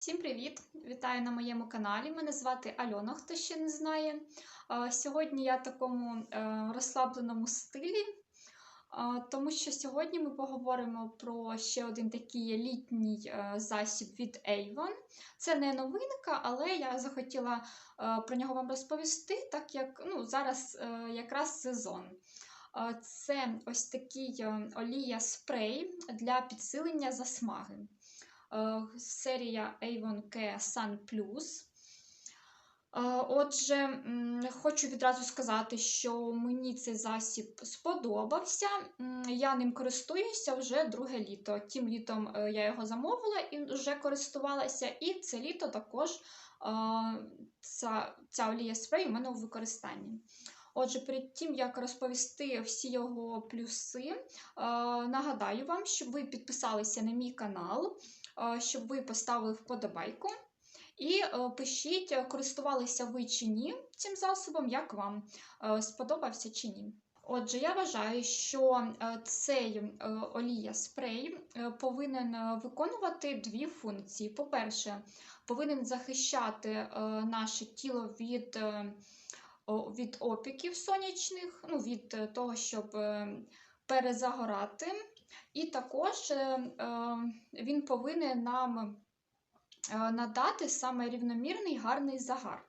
Всім привіт! Вітаю на моєму каналі. Мене звати Альона, хто ще не знає. Сьогодні я в такому е, розслабленому стилі, тому що сьогодні ми поговоримо про ще один такий літній е, засіб від Avon. Це не новинка, але я захотіла е, про нього вам розповісти, так як ну, зараз якраз сезон. Це ось такий олія спрей для підсилення засмаги. Е, серія Avon Care Sun Plus. Е, Отже, хочу відразу сказати, що мені цей засіб сподобався. Я ним користуюся вже друге літо. Тим літом е, я його замовила і вже користувалася, і це літо також ця, ця олія спрей у мене у використанні. Отже, перед тим, як розповісти всі його плюси, е, нагадаю вам, щоб ви підписалися на мій канал, е, щоб ви поставили вподобайку. І е, пишіть, користувалися ви чи ні цим засобом, як вам сподобався чи ні. Отже, я вважаю, що цей олія спрей повинен виконувати дві функції. По-перше, повинен захищати наше тіло від, від опіків сонячних, ну, від е, того, щоб е, перезагорати. І також е, він повинен нам надати саме рівномірний гарний загар.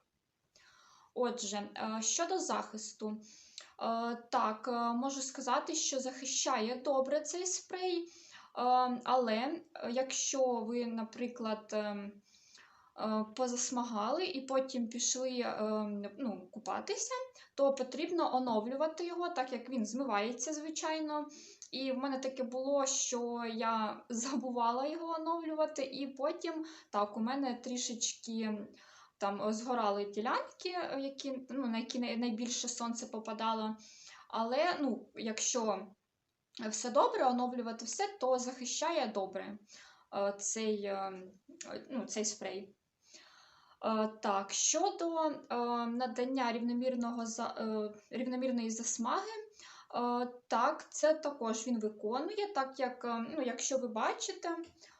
Отже, щодо захисту, так, можу сказати, що захищає добре цей спрей, але якщо ви, наприклад, е, е, позасмагали і потім пішли е, ну, купатися, то потрібно оновлювати його, так як він змивається, звичайно. І в мене таке було, що я забувала його оновлювати, і потім так, у мене трішечки там е, згорали ділянки, е, які, ну, на які найбільше сонце попадало. Але ну, якщо все добре, оновлювати все, то захищає добре е, цей, е, е, ну, цей спрей. Е, Так, щодо е, надання рівномірного е, рівномірної засмаги, так, це також він виконує, так як, ну, якщо ви бачите,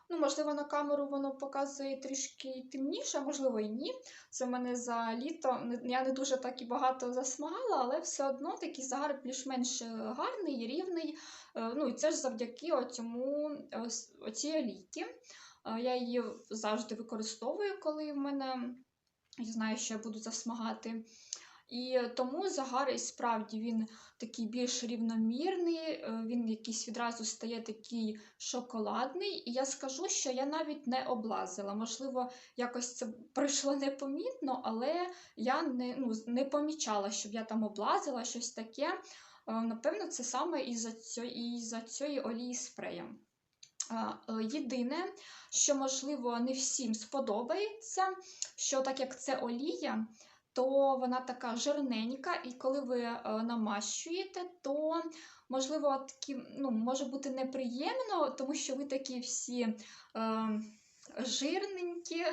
ну, можливо, на камеру воно показує трішки темніше, можливо і ні. Це в мене за літо. Я не дуже так і багато засмагала, але все одно такий загар більш-менш гарний, рівний. Ну і це ж завдяки оцьому, оцій олійки. Я її завжди використовую, коли в мене я знаю, що я буду засмагати. І тому загар і справді він такий більш рівномірний, е, він якийсь відразу стає такий шоколадний. І я скажу, що я навіть не облазила. Можливо, якось це пройшло непомітно, але я не, ну, не помічала, щоб я там облазила щось таке. Е, Напевно, це саме із-за цієї, олії спрея. Е, Єдине, що, можливо, не всім сподобається, що так як це олія, то вона така жирненька, і коли ви е, намащуєте, то, можливо, такі, ну, може бути неприємно, тому що ви такі всі е, жирненькі,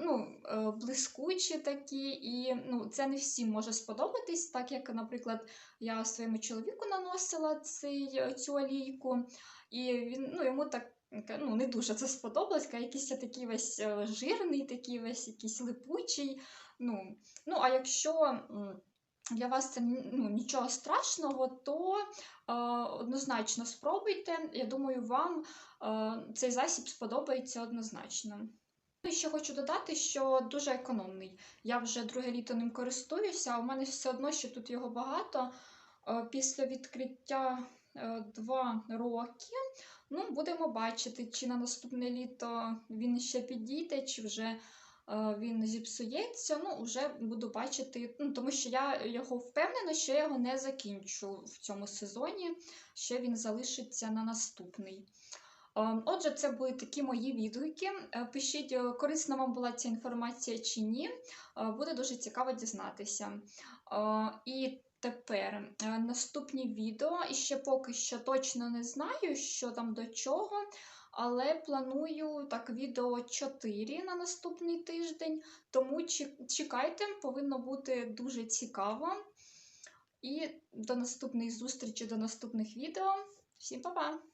ну, е, блискучі такі, і ну, це не всім може сподобатись, так як, наприклад, я своєму чоловіку наносила цей, е, цю олійку, і він, ну, йому так ну, не дуже це сподобалось, якийсь такий весь е, жирний, такий весь якийсь липучий. Ну, ну а якщо для вас це ну, нічого страшного, то е, однозначно спробуйте. Я думаю, вам е, цей засіб сподобається однозначно. І ще хочу додати, що дуже економний. Я вже друге літо ним користуюся, а у мене все одно ще тут його багато. Е, Після відкриття е, два роки. Ну, будемо бачити, чи на наступне літо він ще підійде, чи вже е, він зіпсується. Ну, вже буду бачити, ну, тому що я його впевнена, що я його не закінчу в цьому сезоні, ще він залишиться на наступний. Е, Отже, це були такі мої відгуки. Е, Пишіть, е, корисна вам була ця інформація чи ні. Е, Буде дуже цікаво дізнатися. І тепер наступні відео. І ще поки що точно не знаю, що там до чого. Але планую так відео 4 на наступний тиждень. Тому чекайте, повинно бути дуже цікаво. І до наступної зустрічі, до наступних відео. Всім па-па!